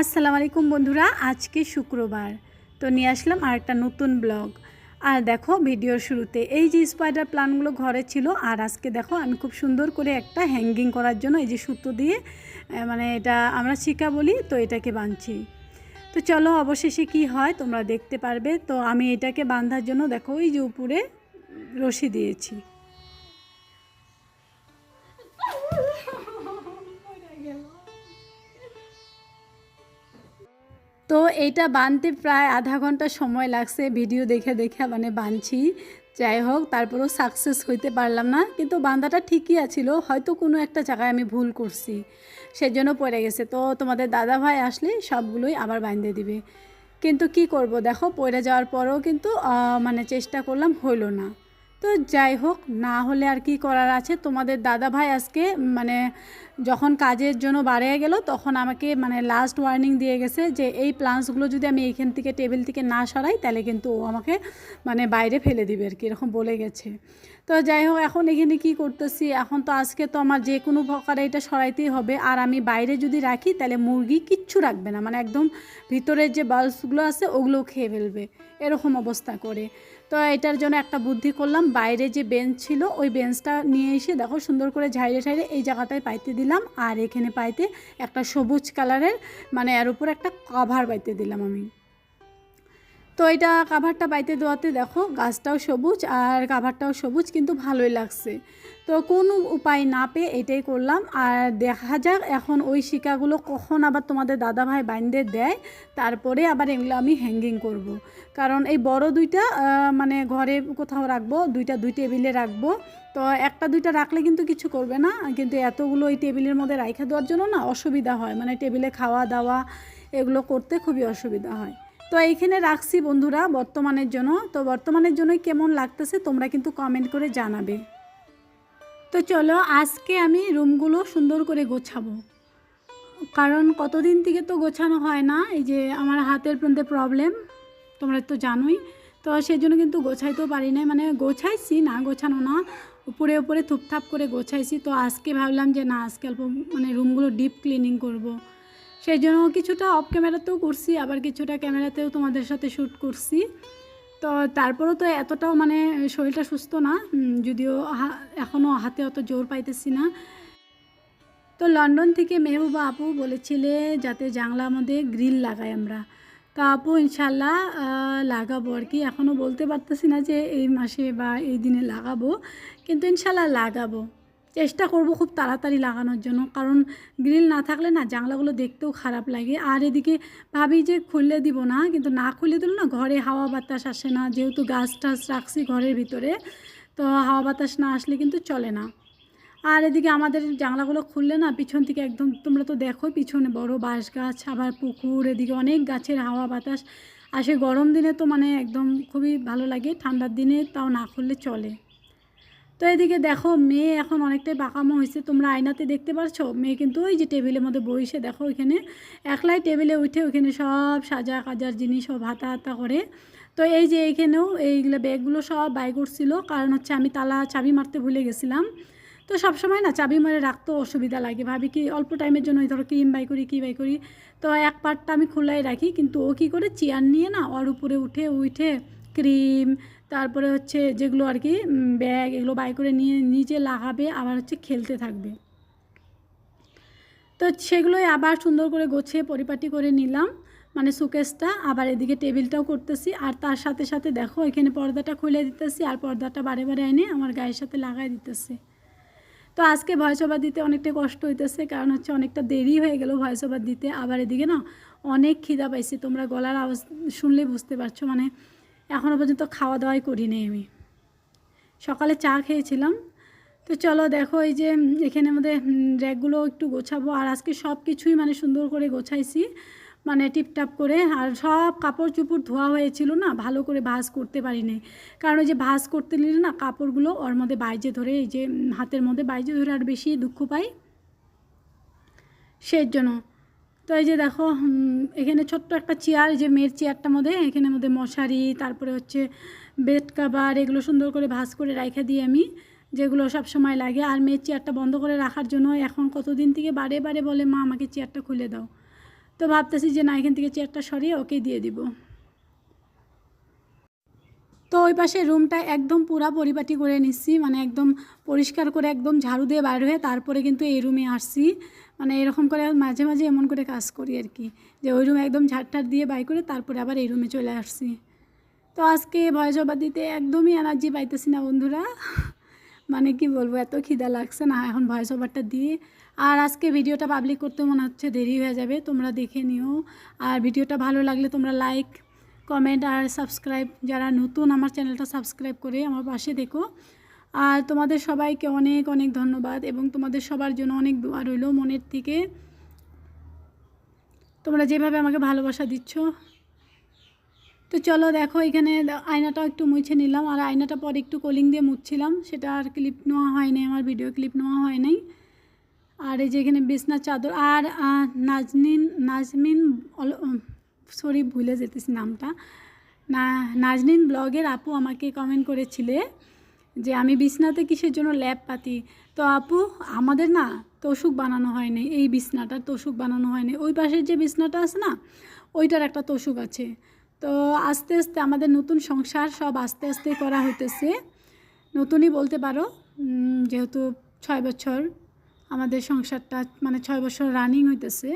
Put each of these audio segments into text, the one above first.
আসসালামু আলাইকুম বন্ধুরা, আজকে শুক্রবার। তো নিয়ে আসলাম আর একটা নতুন ব্লগ। আর দেখো, ভিডিওর শুরুতে এই যে স্পাইডার প্লান্টগুলো ঘরে ছিল, আর আজকে দেখো, আমি খুব সুন্দর করে একটা হ্যাঙ্গিং করার জন্য এই যে সুতো দিয়ে মানে এটা আমরা শিকা বলি, তো এটাকে বাঁধছি। তো চলো, অবশেষে কি হয়, তোমরা দেখতে পারবে। তো আমি এটাকে বাঁধার জন্য দেখো ওই যে উপরে রশি দিয়েছি। তো এইটা বানতে প্রায় আধা ঘণ্টা সময় লাগছে, ভিডিও দেখে দেখে মানে বানছি। যাই হোক, তারপরেও সাকসেস হইতে পারলাম না, কিন্তু বান্ধাটা ঠিকই আছিল, হয়তো কোনো একটা জায়গায় আমি ভুল করছি, সেজন্য পড়ে গেছে। তো তোমাদের দাদা ভাই আসলে সবগুলোই আবার বাঁধে দিবে। কিন্তু কি করব, দেখো, পড়ে যাওয়ার পরেও কিন্তু মানে চেষ্টা করলাম, হইল না। তো যাই হোক, না হলে আর কি করার আছে? তোমাদের দাদা ভাই আজকে মানে যখন কাজের জন্য বাড়িয়ে গেল, তখন আমাকে মানে লাস্ট ওয়ার্নিং দিয়ে গেছে যে, এই প্লান্টসগুলো যদি আমি এইখান থেকে টেবিল থেকে না সরাই, তাহলে কিন্তু ও আমাকে মানে বাইরে ফেলে দিবে আর কি, এরকম বলে গেছে। তো যাই হোক, এখন এখানে কি করতেছি? এখন তো আজকে তো আমার যে কোনো প্রকারে এটা সরাইতেই হবে। আর আমি বাইরে যদি রাখি, তাহলে মুরগি কিচ্ছু রাখবে না। মানে একদম ভিতরের যে বাল্বসগুলো আছে, ওগুলোও খেয়ে ফেলবে। এরকম অবস্থা করে। তো এটার জন্য একটা বুদ্ধি করলাম, বাইরে যে বেঞ্চ ছিল, ওই বেঞ্চটা নিয়ে এসে দেখো সুন্দর করে ঝাইড়ে ঝাইড়ে এই জায়গাটায় পাইতে দিলাম। আর এখানে পাইতে একটা সবুজ কালারের মানে এর উপর একটা কভার পাইতে দিলাম আমি। তো এটা কাভারটা বাইতে দেওয়াতে দেখো, গাছটাও সবুজ আর কাভারটাও সবুজ কিন্তু ভালোই লাগছে। তো কোনো উপায় না পেয়ে এটাই করলাম। আর দেখা যাক এখন ওই শিকাগুলো কখন আবার তোমাদের দাদাভাই বাইন্দে দেয়, তারপরে আবার এগুলো আমি হ্যাঙ্গিং করব। কারণ এই বড় দুইটা মানে ঘরে কোথাও রাখব, দুইটা দুই টেবিলে রাখব। তো একটা দুইটা রাখলে কিন্তু কিছু করবে না। কিন্তু এতগুলো ওই টেবিলের মধ্যে রাইখা দেওয়ার জন্য না অসুবিধা হয়। মানে টেবিলে খাওয়া দাওয়া এগুলো করতে খুবই অসুবিধা হয়। তো এইখানে রাখছি বন্ধুরা বর্তমানের জন্য। তো বর্তমানের জন্যই কেমন লাগতেছে তোমরা কিন্তু কমেন্ট করে জানাবে। তো চলো আজকে আমি রুমগুলো সুন্দর করে গোছাবো। কারণ কতদিন থেকে তো গোছানো হয় না, এই যে আমার হাতের মধ্যে প্রবলেম তোমরা তো জানোই। তো সেই জন্য কিন্তু গোছাইতেও পারি না মানে গোছাইছি না, গোছানো না, উপরে উপরে থুপথাপ করে গোছাইছি। তো আজকে ভাবলাম যে না, আজকে অল্প মানে রুমগুলো ডিপ ক্লিনিং করব। সেই জন্য কিছুটা অফ ক্যামেরাতেও করছি, আবার কিছুটা ক্যামেরাতেও তোমাদের সাথে শ্যুট করছি। তো তারপরেও তো এতটাও মানে শরীরটা সুস্থ না যদিও এখনও হাতে অত জোর পাইতেছি না। তো লন্ডন থেকে মেহবুবা আপু বলেছিলে যাতে জানলার মধ্যে গ্রিল লাগাই আমরা। তো আপু ইনশাল্লাহ লাগাবো আর কি। এখনও বলতে পারতেছি না যে এই মাসে বা এই দিনে লাগাবো, কিন্তু ইনশাল্লাহ লাগাবো। চেষ্টা করব খুব তাড়াতাড়ি লাগানোর জন্য। কারণ গ্রিল না থাকলে না জানলাগুলো দেখতেও খারাপ লাগে। আর এদিকে ভাবি যে খুললে দিব না, কিন্তু না খুলে দিল না ঘরে হাওয়া বাতাস আসে না। যেহেতু গাছ টাছ রাখছি ঘরের ভিতরে, তো হাওয়া বাতাস না আসলে কিন্তু চলে না। আর এদিকে আমাদের জানলাগুলো খুললে না পিছন থেকে একদম, তোমরা তো দেখো পিছনে বড় বাঁশ গাছ, আবার পুকুর, এদিকে অনেক গাছের হাওয়া বাতাস আসে। গরম দিনে তো মানে একদম খুবই ভালো লাগে, ঠান্ডার দিনে তাও না খুললে চলে। তো এদিকে দেখো, মেয়ে এখন অনেকটাই বাঁকামো হয়েছে। তোমরা আয়নাতে দেখতে পারছ? মেয়ে কিন্তু ওই যে টেবিলের মধ্যে বসে দেখো ওইখানে। একলাই টেবিলে উঠে ওইখানে সব সাজা কাজার জিনিস সব হাতা হাতা করে। তো এই যে এইখানেও এইগুলো ব্যাগগুলো সব বাই করছিল। কারণ হচ্ছে আমি তালা, চাবি মারতে ভুলে গেছিলাম। তো সব সময় না চাবি মারে রাখতেও অসুবিধা লাগে। ভাবি কি অল্প টাইমের জন্য ধরো ক্রিম বাই করি, কী বাই করি। তো এক পার্টটা আমি খোলাই রাখি। কিন্তু ও কী করে? চেয়ার নিয়ে না ওর উপরে উঠে উঠে ক্রিম তারপরে হচ্ছে যেগুলো আর কি ব্যাগ এগুলো বাই করে নিয়ে নিজে লাগাবে, আবার হচ্ছে খেলতে থাকবে। তো সেগুলোই আবার সুন্দর করে গোছিয়ে পরিপাটি করে নিলাম মানে সুকেসটা। আবার এদিকে টেবিলটাও করতেছি, আর তার সাথে সাথে দেখো এখানে পর্দাটা খুলে দিতেছি, আর পর্দাটা বারে বারে এনে আমার গায়ের সাথে লাগাই দিতেছি। তো আজকে ভয়েস ওভার দিতে অনেকটা কষ্ট হইতেছে, কারণ হচ্ছে অনেকটা দেরি হয়ে গেল ভয়েস ওভার দিতে। আবার এদিকে না অনেক খিদা পাইছি, তোমরা গলার আওয়াজ শুনলেই বুঝতে পারছ মানে এখনও পর্যন্ত খাওয়া দাওয়াই করিনি আমি। সকালে চা খেয়েছিলাম। তো চলো দেখো এই যে এখানে আমাদের র্যাকগুলো একটু গোছাবো। আর আজকে সব কিছুই মানে সুন্দর করে গোছাইছি মানে টিপটাপ করে। আর সব কাপড় চুপড় ধোয়া হয়েছিল না, ভালো করে ভাঁজ করতে পারিনি। কারণ ওই যে ভাঁজ করতে নিলে না, কাপড়গুলো ওর মধ্যে বাইজে ধরে, এই যে হাতের মধ্যে বাইজে ধরে আর বেশি দুঃখ পাই। সেই জন্য তো এই যে দেখো এখানে ছোট্ট একটা চেয়ার যে মেয়ের চেয়ারটার মধ্যে, এখানে মধ্যে মশারি, তারপরে হচ্ছে বেড কাভার এগুলো সুন্দর করে ভাস করে রেখে দিই আমি, যেগুলো সব সময় লাগে। আর মেয়ের চেয়ারটা বন্ধ করে রাখার জন্য এখন কতদিন থেকে বারে বারে বলে, মা, আমাকে চেয়ারটা খুলে দাও। তো ভাবতেছি যে না, এখান থেকে চেয়ারটা সরিয়ে ওকে দিয়ে দিব। তো ওই পাশে রুমটা একদম পুরা পরিপাটি করে নিচ্ছি মানে একদম পরিষ্কার করে একদম ঝাড়ু দিয়ে বাইর হয়ে তারপরে কিন্তু এই রুমে আসছি। মানে এরকম করে মাঝে মাঝে এমন করে কাজ করি আর কি, যে ওই রুমে একদম ঝাড়টার দিয়ে বাই করে তারপরে আবার এই রুমে চলে আসছি। তো আজকে ভয়েস ওভার দিতে একদমই এনার্জি পাইতেছি না বন্ধুরা। মানে কি বলব, এত খিদা লাগছে না, এখন ভয়েস ওভারটা দিয়ে। আর আজকে ভিডিওটা পাবলিক করতে মনে হচ্ছে দেরি হয়ে যাবে, তোমরা দেখে নিও। আর ভিডিওটা ভালো লাগলে তোমরা লাইক কমেন্ট আর সাবস্ক্রাইব যারা নতুন আমার চ্যানেলটা সাবস্ক্রাইব করে আমার পাশে দেখো। আর তোমাদের সবাইকে অনেক অনেক ধন্যবাদ এবং তোমাদের সবার জন্য অনেক দোয়া রইল মনের থেকে। তোমরা যেভাবে আমাকে ভালোবাসা দিচ্ছ। তো চলো দেখো, এখানে আয়নাটাও একটু মুছে নিলাম। আর আয়নাটা পরে একটু কলিং দিয়ে মুছছিলাম। সেটা আর ক্লিপ নেওয়া হয়নি আমার ভিডিও ক্লিপ নেওয়া হয় নাই। আর এই যে এখানে বিছনার চাদর। আর নাজনিন, নাজমিন সরি, ভুলে যেতেছি নামটা। না, নাজনিন ব্লগের আপু আমাকে কমেন্ট করেছিলে যে, আমি বিছনাতে কিসের জন্য ল্যাব পাতি? তো আপু, আমাদের না তোষুক বানানো হয়নি, এই বিছনাটার তোষুক বানানো হয়নি। ওই পাশের যে বিছনাটা আছে না, ওইটার একটা তোষুক আছে। তো আস্তে আস্তে আমাদের নতুন সংসার সব আস্তে আস্তে করা হইতেছে। নতুনই বলতে পারো যেহেতু ছয় বছর আমাদের সংসারটা মানে ছয় বছর রানিং হইতেছে।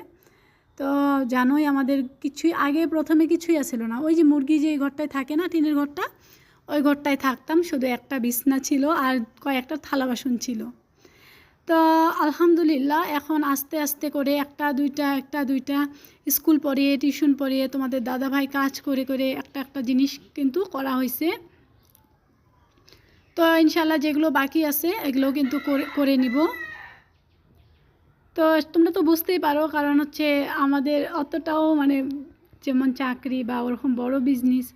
তো জানোই আমাদের কিছুই, আগে প্রথমে কিছুই আসছিল না। ওই যে মুরগি যে ঘরটায় থাকে না, টিনের ঘরটা, ওই ঘরটায় থাকতাম, শুধু একটা বিছনা ছিল আর কয়েকটা থালা বাসন ছিল। তো আলহামদুলিল্লাহ, এখন আস্তে আস্তে করে একটা, দুইটা একটা, দুইটা স্কুল পড়িয়ে, টিউশন পড়িয়ে তোমাদের দাদাভাই কাজ করে করে একটা একটা জিনিস কিন্তু করা হয়েছে তো ইনশাল্লাহ যেগুলো বাকি আছে, এগুলো কিন্তু করে করে নিব। তো তোমরা তো বুঝতেই পারো, কারণ হচ্ছে আমাদের অতটাও মানে যেমন চাকরি বা ওরকম বড় বিজনেস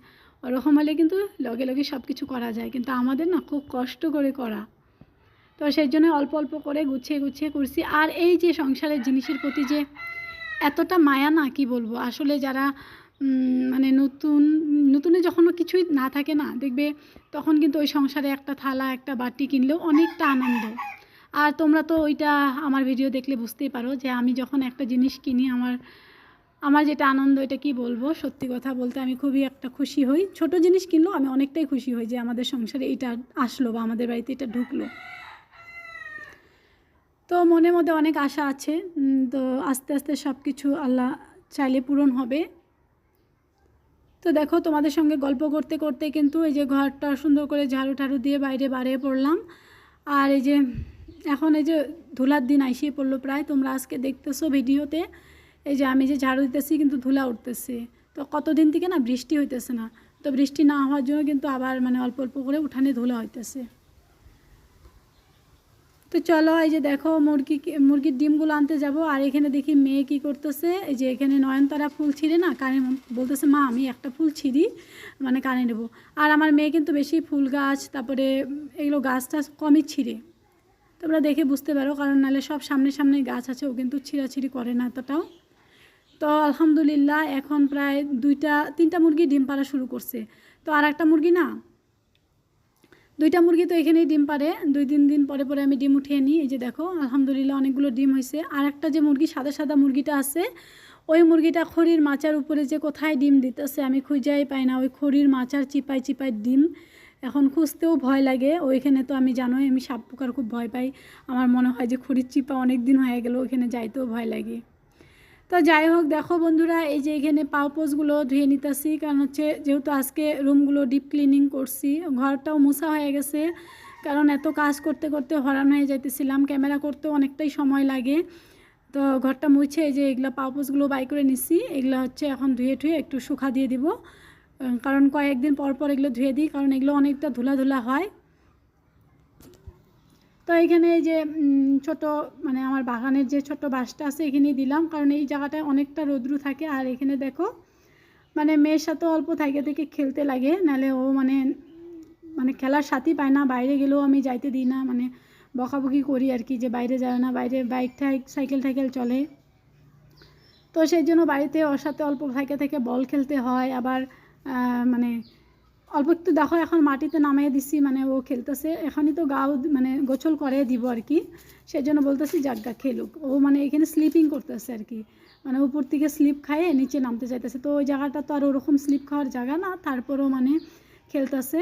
ওরকম হলে কিন্তু লগে লগে সব কিছু করা যায়, কিন্তু আমাদের না খুব কষ্ট করে করা। তো সেই জন্য অল্প অল্প করে গুছিয়ে গুছিয়ে করছি। আর এই যে সংসারের জিনিসের প্রতি যে এতটা মায়া না, কি বলব? আসলে যারা মানে নতুন, নতুনে যখন কিছুই না থাকে না, দেখবে তখন কিন্তু ওই সংসারে একটা থালা, একটা বাটি কিনলেও অনেকটা আনন্দ। আর তোমরা তো ওইটা আমার ভিডিও দেখলে বুঝতেই পারো যে আমি যখন একটা জিনিস কিনি, আমার আমার যেটা আনন্দ, এটা কি বলব? সত্যি কথা বলতে আমি খুবই একটা খুশি হই। ছোট জিনিস কিনলেও আমি অনেকটাই খুশি হই যে আমাদের সংসারে এটা আসলো বা আমাদের বাড়িতে এটা ঢুকলো। তো মনের মধ্যে অনেক আশা আছে। তো আস্তে আস্তে সব কিছু আল্লাহ চাইলে পূরণ হবে। তো দেখো, তোমাদের সঙ্গে গল্প করতে করতে কিন্তু এই যে ঘরটা সুন্দর করে ঝাড়ু ঠাড়ু দিয়ে বাইরে বাড়িয়ে পড়লাম। আর এই যে এখন এই যে ধুলার দিন আইসিয়ে পড়ল প্রায়, তোমরা আজকে দেখতেছো ভিডিওতে, এই যে আমি যে ঝাড়ু দিতেছি কিন্তু ধুলা উঠতেছে। তো কতদিন থেকে না বৃষ্টি হইতেছে না, তো বৃষ্টি না হওয়ার জন্য কিন্তু আবার মানে অল্প অল্প করে উঠানে ধুলা হইতেছে। তো চলো এই যে দেখো মুরগি মুরগির ডিমগুলো আনতে যাব, আর এখানে দেখি মেয়ে কি করতেছে, এই যে এখানে নয়নতারা ফুল ছিঁড়ে না, কানে বলতেছে, মা, আমি একটা ফুল ছিঁড়ি মানে কানে নেব। আর আমার মেয়ে কিন্তু বেশি ফুল গাছ, তারপরে এগুলো গাছ টাছ কমই ছিঁড়ে। তোমরা দেখে বুঝতে পারো, কারণ নাহলে সব সামনে সামনে গাছ আছে, ও কিন্তু ছিঁড়াছিঁড়ি করে না এতটাও। তো আলহামদুলিল্লাহ, এখন প্রায় দুইটা, তিনটা মুরগি ডিম পাড়া শুরু করছে। তো আর একটা মুরগি না, দুইটা মুরগি তো এখানেই ডিম পারে দুই তিন দিন পরে পরে আমি ডিম উঠিয়ে নিই। এই যে দেখো, আলহামদুলিল্লাহ অনেকগুলো ডিম হয়েছে আর একটা যে মুরগি, সাদা সাদা মুরগিটা আছে, ওই মুরগিটা খড়ির মাচার উপরে যে কোথায় ডিম দিতেছে, আমি খুঁজাই পাই না। ওই খড়ির মাচার চিপাই চিপাই ডিম এখন খুঁজতেও ভয় লাগে। ওইখানে তো আমি জানোই, আমি সাপ পোকার খুব ভয় পাই। আমার মনে হয় যে খড়ির চিপা অনেক দিন হয়ে গেল, ওইখানে যাইতেও ভয় লাগে। তো যাই হোক, দেখো বন্ধুরা, এই যে এখানে পাউপোসগুলো ধুয়ে নিতেছি। কারণ হচ্ছে, যেহেতু আজকে রুমগুলো ডিপ ক্লিনিং করছি, ঘরটাও মুছা হয়ে গেছে। কারণ এত কাজ করতে করতে হরান হয়ে যাইতেছিলাম। ক্যামেরা করতেও অনেকটাই সময় লাগে। তো ঘরটা মুছে এই যে এগুলো পাউপোসগুলো বাই করে নিছি। এগুলো হচ্ছে এখন ধুয়ে ঠুয়ে একটু শুকা দিয়ে দিব। কারণ কয়েকদিন পর পর এগুলো ধুয়ে দিই, কারণ এগুলো অনেকটা ধুলা ধুলা হয়। তো এখানে এই যে ছোট মানে আমার বাগানের যে ছোট বাসটা আছে, এখানেই দিলাম, কারণ এই জায়গাটায় অনেকটা রৌদ্রু থাকে। আর এখানে দেখো মানে মেয়ের সাথে অল্প থাকে থেকে খেলতে লাগে, নাহলে ও মানে মানে খেলার সাথী পায় না, বাইরে গেলেও আমি যাইতে দিই না মানে বকাবকি করি আর কি, যে বাইরে যায় না, বাইরে বাইক টাইক সাইকেল টাইকেল চলে। তো সেই জন্য বাড়িতে ওর সাথে অল্প থেকে থেকে বল খেলতে হয়, আবার মানে অল্প একটু দেখো, এখন মাটিতে নামিয়ে দিছি মানে ও খেলতেছে। এখনই তো গাও মানে গোছল করে দিব আর কি। সেই জন্য বলতেছি জাগা খেলুক। ও মানে এখানে স্লিপিং করতেছে আর কি। মানে উপর থেকে স্লিপ খাইয়ে নিচে নামতে চাইতেছে। তো ওই জায়গাটা তো আর ওরকম স্লিপ খাওয়ার জায়গা না, তারপরেও মানে খেলতেছে।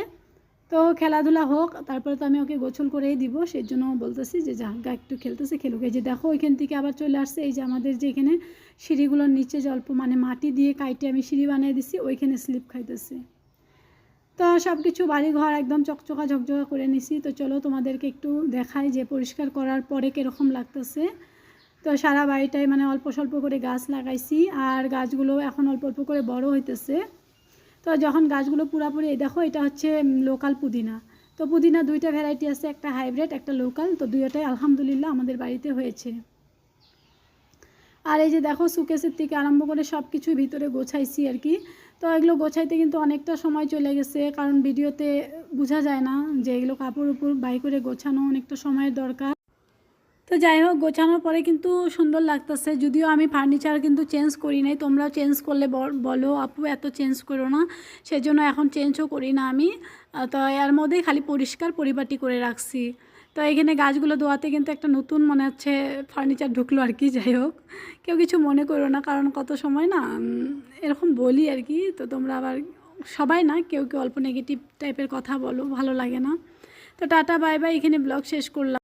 তো খেলাধুলা হোক, তারপরে তো আমি ওকে গোছল করেই দিব। সেই জন্য বলতেছি যে জাহাঙ্গা একটু খেলতেছে, খেলুক। এই যে দেখো, ওইখান থেকে আবার চলে আসছে। এই যে আমাদের যে এখানে সিঁড়িগুলোর নিচে যে অল্প মানে মাটি দিয়ে কাইটে আমি সিঁড়ি বানিয়ে দিছি, ওইখানে স্লিপ খাইতেছে। তো সব কিছু বাড়ি ঘর একদম চকচকা ঝকঝকা করে নিছি। তো চলো তোমাদেরকে একটু দেখাই যে পরিষ্কার করার পরে কীরকম লাগতেছে। তো সারা বাড়িটাই মানে অল্প স্বল্প করে গাছ লাগাইছি, আর গাছগুলো এখন অল্প অল্প করে বড় হইতেছে। তো যখন গাছগুলো পুরাপুরি, এই দেখো এটা হচ্ছে লোকাল পুদিনা। তো পুদিনা দুইটা ভ্যারাইটি আছে, একটা হাইব্রিড একটা লোকাল তো দুইটাই আলহামদুলিল্লাহ আমাদের বাড়িতে হয়েছে। আর এই যে দেখো সুকেশের থেকে আরম্ভ করে সব কিছু ভিতরে গোছাইছি আর কি। তো এগুলো গোছাইতে কিন্তু অনেকটা সময় চলে গেছে, কারণ ভিডিওতে বোঝা যায় না যে এগুলো কাপড় উপর বাই করে গোছানো অনেকটা সময়ের দরকার। তো যাই হোক, গোছানোর পরে কিন্তু সুন্দর লাগতেছে। যদিও আমি ফার্নিচার কিন্তু চেঞ্জ করি নাই, তোমরাও চেঞ্জ করলে বল- আপু এত চেঞ্জ করো না। সেজন্য এখন চেঞ্জও করি না আমি। তো এর মধ্যেই খালি পরিষ্কার পরিপাটি করে রাখছি। তো এখানে গাছগুলো ধোয়াতে কিন্তু একটা নতুন মনে হচ্ছে ফার্নিচার ঢুকলো আর কি, যাই হোক। কেউ কিছু মনে করো না, কারণ কত সময় না এরকম বলি আর কি। তো তোমরা আবার সবাই না, কেউ কেউ অল্প নেগেটিভ টাইপের কথা বলো, ভালো লাগে না। তো টাটা বাই বাই এখানে ব্লগ শেষ করলাম।